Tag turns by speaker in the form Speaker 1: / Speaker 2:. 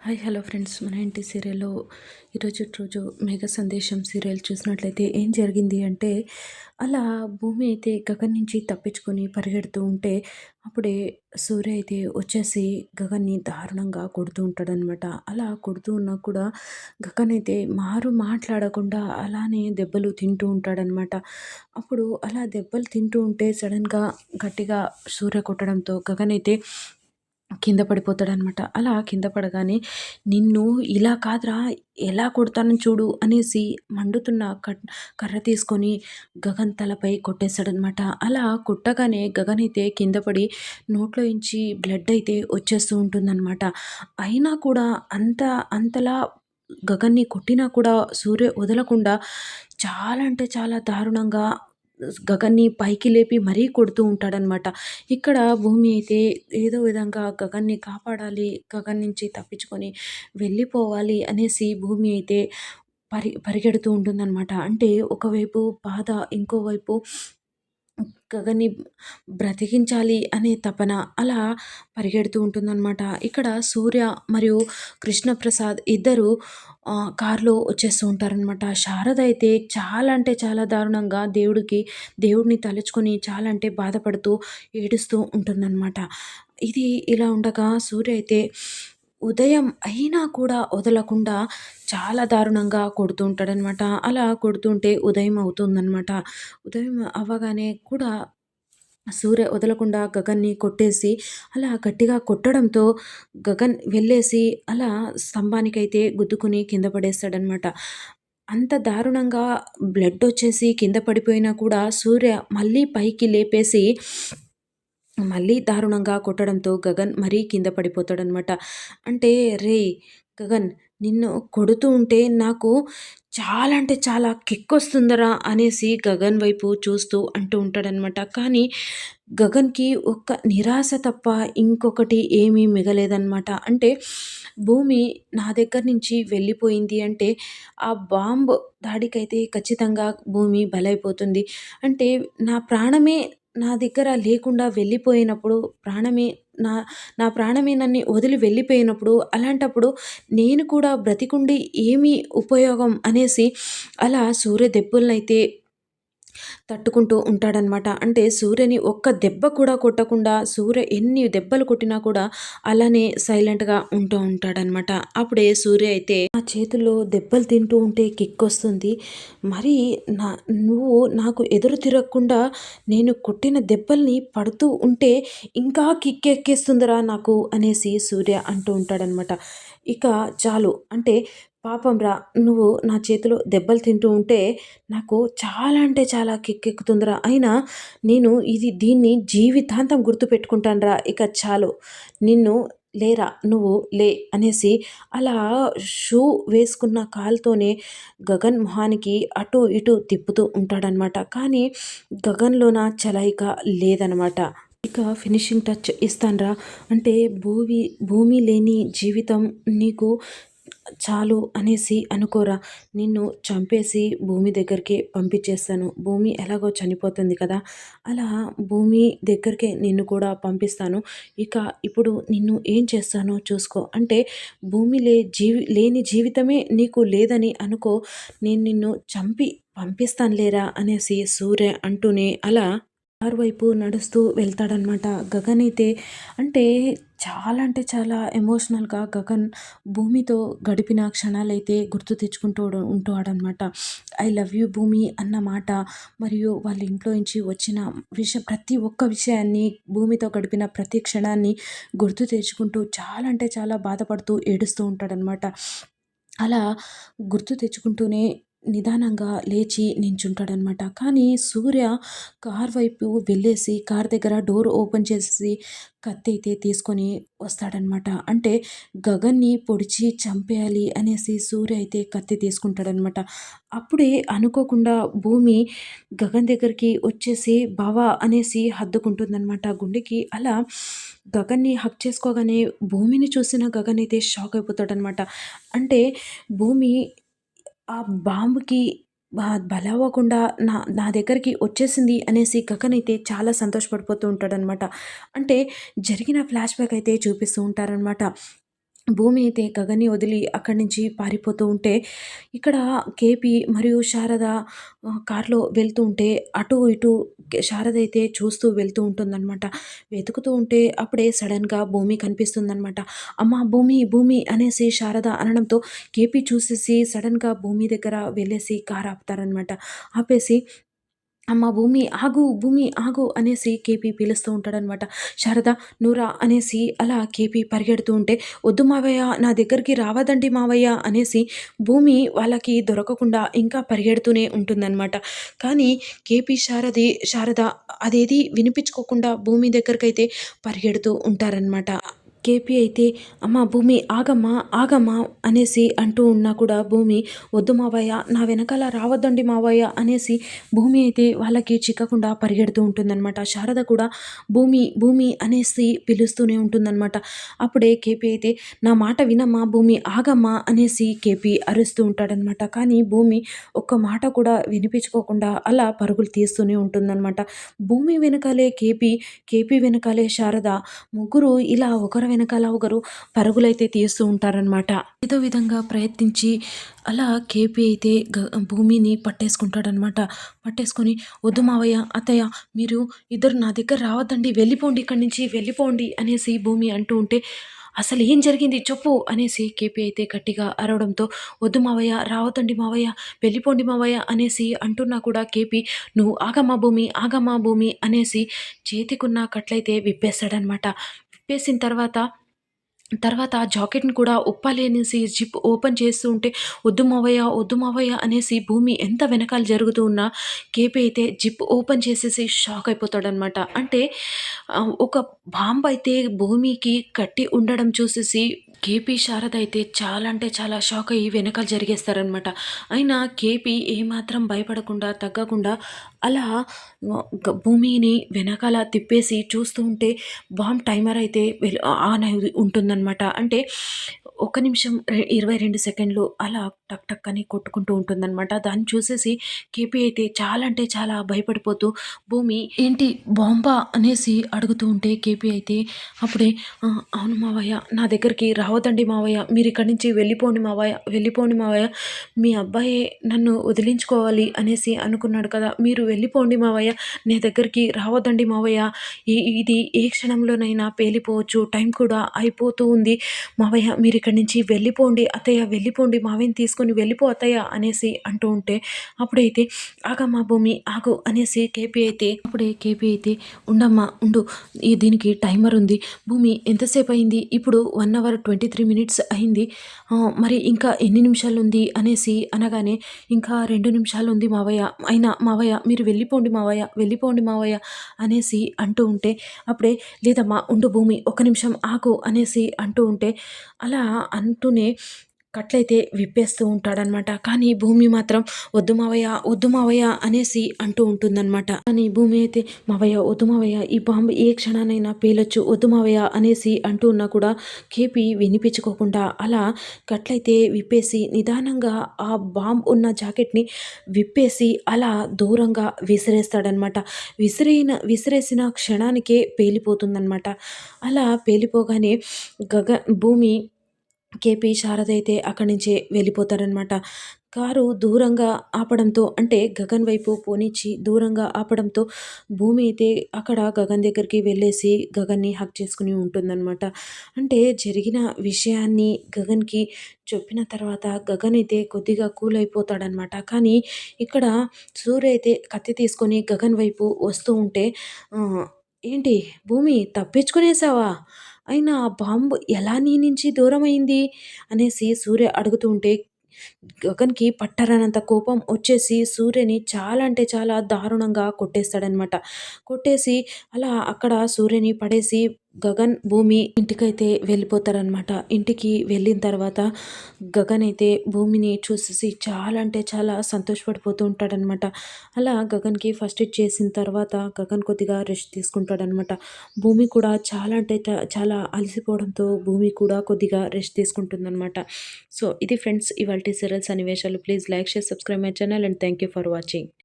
Speaker 1: Hi hello friends. మన ఇంటి సీరియల్లో ఈరోజు రోజు మేఘ సందేశం సీరియల్ చూసినట్లయితే ఏం జరిగింది అంటే అలా భూమి అయితే గగన్ నుంచి తప్పించుకొని పరిగెడుతూ ఉంటే అప్పుడే సూర్య అయితే వచ్చేసి గగన్ని దారుణంగా కొడుతూ ఉంటాడనమాట అలా కొడుతూ ఉన్నా కూడా గగన్ అయితే మారు మాట్లాడకుండా అలానే దెబ్బలు తింటూ ఉంటాడనమాట అప్పుడు అలా దెబ్బలు తింటూ ఉంటే సడన్గా గట్టిగా సూర్య కొట్టడంతో గగన్ అయితే కింద పడిపోతాడనమాట. అలా కింద పడగానే నిన్ను ఇలా కాదురా ఎలా కొడతాను చూడు అనేసి మండుతున్న కట్ కర్ర తీసుకొని గగన్ తలపై కొట్టేశాడనమాట అలా కొట్టగానే గగన్ అయితే కింద పడి నోట్లో ఇంచి బ్లడ్ అయితే వచ్చేస్తూ ఉంటుందన్నమాట అయినా కూడా అంత అంతలా గగన్ని కొట్టినా కూడా సూర్య వదలకుండా చాలా అంటే చాలా దారుణంగా గగన్ని పైకి లేపి మరీ కొడుతూ ఉంటాడనమాట ఇక్కడ భూమి అయితే ఏదో విధంగా గగన్ని కాపాడాలి గగన్ నుంచి తప్పించుకొని వెళ్ళిపోవాలి అనేసి భూమి అయితే పరి పరిగెడుతూ ఉంటుందన్నమాట. అంటే ఒకవైపు బాధ ఇంకోవైపు గగన్ని బ్రతికించాలి అనే తపన అలా పరిగెడుతూ ఉంటుందన్నమాట. ఇక్కడ సూర్య మరియు కృష్ణప్రసాద్ ఇద్దరు కారులో వచ్చేస్తూ ఉంటారనమాట శారద అయితే చాలా అంటే చాలా దారుణంగా దేవుడికి దేవుడిని తలుచుకొని చాలా అంటే బాధపడుతూ ఏడుస్తూ ఉంటుందన్నమాట. ఇది ఇలా ఉండగా సూర్య అయితే ఉదయం అయినా కూడా వదలకుండా చాలా దారుణంగా కొడుతూ ఉంటాడనమాట అలా కొడుతుంటే ఉదయం అవుతుందనమాట ఉదయం అవ్వగానే కూడా సూర్య వదలకుండా గగన్ని కొట్టేసి అలా గట్టిగా కొట్టడంతో గగన్ వెళ్ళేసి అలా స్తంభానికైతే గుద్దుకుని కింద పడేస్తాడనమాట అంత దారుణంగా బ్లడ్ వచ్చేసి కింద పడిపోయినా కూడా సూర్య మళ్ళీ పైకి లేపేసి మళ్ళీ దారుణంగా కొట్టడంతో గగన్ మరీ కింద పడిపోతాడనమాట అంటే రే గగన్ నిన్ను కొడుతూ ఉంటే నాకు చాలా అంటే చాలా కిక్ వస్తుందరా అనేసి గగన్ వైపు చూస్తూ అంటూ ఉంటాడనమాట కానీ గగన్కి ఒక్క నిరాశ తప్ప ఇంకొకటి ఏమీ మిగలేదన్నమాట. అంటే భూమి నా దగ్గర నుంచి వెళ్ళిపోయింది అంటే ఆ బాంబ్ దాడికైతే ఖచ్చితంగా భూమి బలైపోతుంది. అంటే నా ప్రాణమే నా దగ్గర లేకుండా వెళ్ళిపోయినప్పుడు ప్రాణమే నా నా ప్రాణమే నన్ను వదిలి వెళ్ళిపోయినప్పుడు అలాంటప్పుడు నేను కూడా బ్రతికుండి ఏమి ఉపయోగం అనేసి అలా సూర్య దెబ్బలనైతే తట్టుకుంటూ ఉంటాడనమాట. అంటే సూర్యని ఒక్క దెబ్బ కూడా కొట్టకుండా సూర్య ఎన్ని దెబ్బలు కొట్టినా కూడా అలానే సైలెంట్గా ఉంటూ ఉంటాడనమాట. అప్పుడే సూర్య అయితే నా చేతుల్లో దెబ్బలు తింటూ ఉంటే కిక్ వస్తుంది మరి నా నువ్వు నాకు ఎదురు తిరగకుండా నేను కొట్టిన దెబ్బల్ని పడుతూ ఉంటే ఇంకా కిక్ ఎక్కేస్తుందిరా నాకు అనేసి సూర్య అంటూ ఉంటాడనమాట. ఇక చాలు. అంటే పాపంరా నువ్వు నా చేతిలో దెబ్బలు తింటూ ఉంటే నాకు చాలా అంటే చాలా కిక్కెక్కుతుందిరా. అయినా నేను ఇది దీన్ని జీవితాంతం గుర్తుపెట్టుకుంటానురా. ఇక చాలు. నిన్ను లేరా నువ్వు లే అనేసి అలా షూ వేసుకున్న కాలుతోనే గగన్ మొహానికి అటు ఇటు తిప్పుతూ ఉంటాడనమాట కానీ గగన్లోన చలాయిక లేదనమాట ఇక ఫినిషింగ్ టచ్ ఇస్తానరా. అంటే భూమి భూమి లేని జీవితం నీకు చాలు అనేసి అనుకోరా. నిన్ను చంపేసి భూమి దగ్గరికి పంపించేస్తాను. భూమి ఎలాగో చనిపోతుంది కదా. అలా భూమి దగ్గరికే నిన్ను కూడా పంపిస్తాను. ఇక ఇప్పుడు నిన్ను ఏం చేస్తానో చూసుకో. అంటే భూమి లే జీవి లేని జీవితమే నీకు లేదని అనుకో. నేను నిన్ను చంపి పంపిస్తాను లేరా అనేసి సూర్య అంటూనే అలా కారు వైపు నడుస్తూ వెళ్తాడనమాట గగన్ అయితే అంటే చాలా అంటే చాలా ఎమోషనల్గా గగన్ భూమితో గడిపిన క్షణాలైతే గుర్తు తెచ్చుకుంటూ ఉంటాడనమాట ఐ లవ్ యూ భూమి అన్న మాట మరియు వాళ్ళ ఇంట్లో నుంచి వచ్చిన విషయం ప్రతి ఒక్క విషయాన్ని భూమితో గడిపిన ప్రతి క్షణాన్ని గుర్తు తెచ్చుకుంటూ చాలా అంటే చాలా బాధపడుతూ ఏడుస్తూ ఉంటాడనమాట అలా గుర్తు తెచ్చుకుంటూనే నిదానంగా లేచి నించుంటాడనమాట కానీ సూర్య కార్ వైపు వెళ్ళేసి కార్ దగ్గర డోర్ ఓపెన్ చేసేసి కత్తి అయితే తీసుకొని వస్తాడనమాట అంటే గగన్ని పొడిచి చంపేయాలి అనేసి సూర్య అయితే కత్తి తీసుకుంటాడనమాట అప్పుడే అనుకోకుండా భూమి గగన్ దగ్గరికి వచ్చేసి బావా అనేసి హద్దుకుంటుందనమాట గుండెకి. అలా గగన్ని హక్ చేసుకోగానే భూమిని చూసిన గగన్ అయితే షాక్ అయిపోతాడనమాట అంటే భూమి ఆ బాంబుకి బలవ్వకుండా నా నా దగ్గరికి వచ్చేసింది అనేసి గగన్ అయితే చాలా సంతోషపడిపోతూ ఉంటాడనమాట అంటే జరిగిన ఫ్లాష్ బ్యాక్ అయితే చూపిస్తూ ఉంటారనమాట భూమి అయితే గగన్ని వదిలి అక్కడి నుంచి పారిపోతూ ఉంటే ఇక్కడ కేపీ మరియు శారద కార్లో కారులో వెళ్తూ ఉంటే అటు ఇటు శారద అయితే చూస్తూ వెళ్తూ ఉంటుందన్నమాట. వెతుకుతూ ఉంటే అప్పుడే సడన్గా భూమి కనిపిస్తుందన్నమాట. అమ్మ భూమి భూమి అనేసి శారద అనడంతో కేపీ చూసేసి సడన్గా భూమి దగ్గర వెళ్ళేసి కారు ఆపుతారనమాట ఆపేసి అమ్మ భూమి ఆగు భూమి ఆగు అనేసి కేపీ పిలుస్తూ ఉంటాడనమాట శారద నూరా అనేసి అలా కేపీ పరిగెడుతూ ఉంటే వద్దు మావయ్య నా దగ్గరికి రావదండి మావయ్య అనేసి భూమి వాళ్ళకి దొరకకుండా ఇంకా పరిగెడుతూనే ఉంటుందన్నమాట. కానీ కేపీ శారది శారద అదేది వినిపించుకోకుండా భూమి దగ్గరకైతే పరిగెడుతూ ఉంటారనమాట కేపీ అయితే అమ్మ భూమి ఆగమ్మా ఆగమ్మా అనేసి అంటూ ఉన్నా కూడా భూమి వద్దు మావయ్య నా వెనకాల రావద్దండి మావయ్య అనేసి భూమి అయితే వాళ్ళకి చిక్కకుండా పరిగెడుతూ ఉంటుందన్నమాట. శారద కూడా భూమి భూమి అనేసి పిలుస్తూనే ఉంటుందన్నమాట. అప్పుడే కేపీ అయితే నా మాట వినమ్మా భూమి ఆగమ్మా అనేసి కేపీ అరుస్తూ ఉంటాడనమాట కానీ భూమి ఒక్క మాట కూడా వినిపించుకోకుండా అలా పరుగులు తీస్తూనే ఉంటుందన్నమాట. భూమి వెనకాలే కేపీ కేపీ వెనకాలే శారద ముగ్గురు ఇలా ఒకరి వెనకాల ఒకరు పరుగులైతే తీస్తూ ఉంటారనమాట ఏదో విధంగా ప్రయత్నించి అలా కేపీ అయితే గ భూమిని పట్టేసుకుంటాడనమాట పట్టేసుకొని వద్దు మావయ్య అత్తయ్య మీరు ఇద్దరు నా దగ్గర రావద్దండి వెళ్ళిపోండి ఇక్కడి నుంచి వెళ్ళిపోండి అనేసి భూమి అంటూ ఉంటే అసలు ఏం జరిగింది? చెప్పు అనేసి కేపీ అయితే గట్టిగా అరవడంతో వద్దు మావయ్య రావద్దండి మావయ్య వెళ్ళిపోండి మావయ్య అనేసి అంటున్నా కూడా కేపీ నువ్వు ఆగమా భూమి ఆగమా భూమి అనేసి చేతికున్న కట్లయితే విప్పేస్తాడనమాట విప్పేసిన తర్వాత తర్వాత ఆ జాకెట్ని కూడా ఉప్పలేనేసి జిప్ ఓపెన్ చేస్తూ ఉంటే వద్దు మావయ్య వద్దు మావయ్య అనేసి భూమి ఎంత వెనకాల జరుగుతూ ఉన్నా కేపీ అయితే జిప్ ఓపెన్ చేసేసి షాక్ అయిపోతాడనమాట. అంటే ఒక బాంబు అయితే భూమికి కట్టి ఉండడం చూసేసి కేపీ శారద అయితే చాలా అంటే చాలా షాక్ అయ్యి వెనకాల జరిగేస్తారనమాట అయినా కేపీ ఏమాత్రం భయపడకుండా తగ్గకుండా అలా భూమిని వెనకాల తిప్పేసి చూస్తూ ఉంటే బాంబ్ టైమర్ అయితే ఆన్ అయి ఉంటుందన్నమాట. అంటే ఒక నిమిషం ఇరవై రెండు సెకండ్లు అలా టక్ టక్ అని కొట్టుకుంటూ ఉంటుందన్నమాట. దాన్ని చూసేసి కేపీ అయితే చాలా అంటే చాలా భయపడిపోతూ భూమి ఏంటి బాంబా? అనేసి అడుగుతూ ఉంటే కేపీ అయితే అప్పుడే అవును మావయ్య నా దగ్గరికి రావద్దండి మావయ్య. మీరు ఇక్కడి నుంచి వెళ్ళిపోండి మావయ్య వెళ్ళిపోండి మావయ్య. మీ అబ్బాయి నన్ను వదిలించుకోవాలి అనేసి అనుకున్నాడు కదా. మీరు వెళ్ళిపోండి మావయ్య. నీ దగ్గరికి రావద్దండి మావయ్య. ఇది ఏ క్షణంలోనైనా పేలిపోవచ్చు. టైం కూడా అయిపోతూ ఉంది. మావయ్య మీరు ఇక్కడ నుంచి వెళ్ళిపోండి అత్తయ్య వెళ్ళిపోండి మావిని తీసుకొని వెళ్ళిపో అత్తయ్య అనేసి అంటూ ఉంటే అప్పుడైతే ఆగమ్మా భూమి ఆగు అనేసి కేపీ అయితే అప్పుడే కేపీ అయితే ఉండమ్మా ఉండు ఈ దీనికి టైమర్ ఉంది భూమి ఎంతసేపు అయింది? ఇప్పుడు one hour twenty three minutes అయింది మరి ఇంకా ఎన్ని నిమిషాలు ఉంది? అనేసి అనగానే ఇంకా రెండు నిమిషాలు ఉంది మావయ్య అయినా మావయ్య మీరు వెళ్ళిపోండి మావయ్య వెళ్ళిపోండి మావయ్య అనేసి అంటూ ఉంటే అప్పుడే లేదమ్మా ఉండు భూమి ఒక నిమిషం ఆగు అనేసి అంటూ ఉంటే అలా అంటూనే కట్లయితే విప్పేస్తూ ఉంటాడనమాట కానీ భూమి మాత్రం వద్దు మావయ్య వద్దు మావయ్య అనేసి అంటూ ఉంటుందన్నమాట. కానీ భూమి అయితే మావయ్య వద్దు మావయ్య ఈ బాంబు ఏ క్షణానైనా పేలొచ్చు వద్దు మావయ్య అనేసి అంటూ ఉన్నా కూడా కేపీ వినిపించుకోకుండా అలా కట్లయితే విప్పేసి నిదానంగా ఆ బాంబు ఉన్న జాకెట్ని విప్పేసి అలా దూరంగా విసిరేస్తాడనమాట విసిరిన విసిరేసిన క్షణానికే పేలిపోతుందన్నమాట. అలా పేలిపోగానే గగ భూమి కేపీ శారద అయితే అక్కడి నుంచే వెళ్ళిపోతారనమాట కారు దూరంగా ఆపడంతో అంటే గగన్ వైపు పోనిచ్చి దూరంగా ఆపడంతో భూమి అయితే అక్కడ గగన్ దగ్గరికి వెళ్ళేసి గగన్ని హక్ చేసుకుని ఉంటుందన్నమాట. అంటే జరిగిన విషయాన్ని గగన్కి చెప్పిన తర్వాత గగన్ అయితే కొద్దిగా కూల్ అయిపోతాడనమాట కానీ ఇక్కడ సూర్య అయితే కత్తి తీసుకొని గగన్ వైపు వస్తూ ఉంటే ఏంటి భూమి తప్పించుకునేసావా? అయినా ఆ బాంబు ఎలా నీ నుంచి దూరమైంది? అనేసి సూర్య అడుగుతూ ఉంటే గగన్కి పట్టరానంత కోపం వచ్చేసి సూర్యని చాలా అంటే చాలా దారుణంగా కొట్టేస్తాడనమాట కొట్టేసి అలా అక్కడ సూర్యని పడేసి గగన్ భూమి ఇంటికైతే వెళ్ళిపోతారనమాట ఇంటికి వెళ్ళిన తర్వాత గగన్ అయితే భూమిని చూసేసి చాలా అంటే చాలా సంతోషపడిపోతూ ఉంటాడనమాట అలా గగన్కి ఫస్ట్ ఎయిడ్ చేసిన తర్వాత గగన్ కొద్దిగా రెస్ట్ తీసుకుంటాడనమాట భూమి కూడా చాలా అంటే చాలా అలసిపోవడంతో భూమి కూడా కొద్దిగా రెస్ట్ తీసుకుంటుందనమాట సో ఇది ఫ్రెండ్స్ ఇవాళ సీరియల్స్ సన్నివేశాలు. Please like share subscribe my channel and thank you for watching